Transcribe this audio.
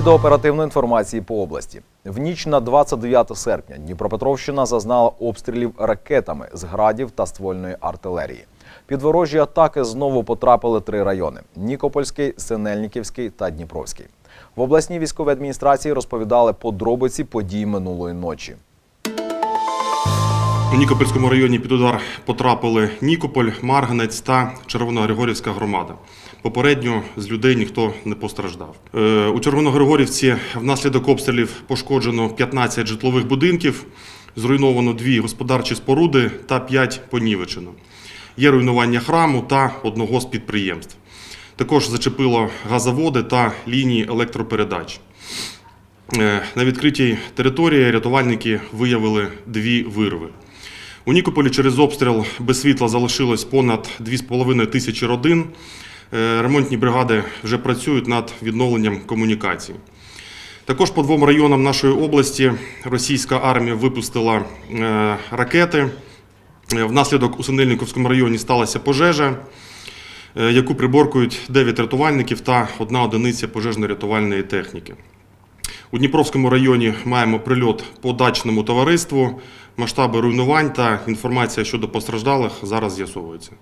І до оперативної інформації по області. В ніч на 29 серпня Дніпропетровщина зазнала обстрілів ракетами з градів та ствольної артилерії. Під ворожі атаки знову потрапили три райони: Нікопольський, Синельниківський та Дніпровський. В обласній військовій адміністрації розповідали подробиці подій минулої ночі. У Нікопольському районі під удар потрапили Нікополь, Марганець та Червоногригорівська громада. Попередньо з людей ніхто не постраждав. Е, У Червоногригорівці внаслідок обстрілів пошкоджено 15 житлових будинків, зруйновано дві господарчі споруди та 5 понівечено. Є руйнування храму та одного з підприємств. Також зачепило газоводи та лінії електропередач. Е, На відкритій території рятувальники виявили дві вирви. У Нікополі через обстріл без світла залишилось понад 2,5 тисячі родин. Е, Ремонтні бригади вже працюють над відновленням комунікацій. Також по двом районам нашої області російська армія випустила е, ракети. Е, Внаслідок у Синельниковському районі сталася пожежа, яку приборкують 9 рятувальників та одна одиниця пожежно-рятувальної техніки. У Дніпровському районі маємо прильот по дачному товариству. Масштаби руйнувань та інформація щодо постраждалих зараз з'ясовуються.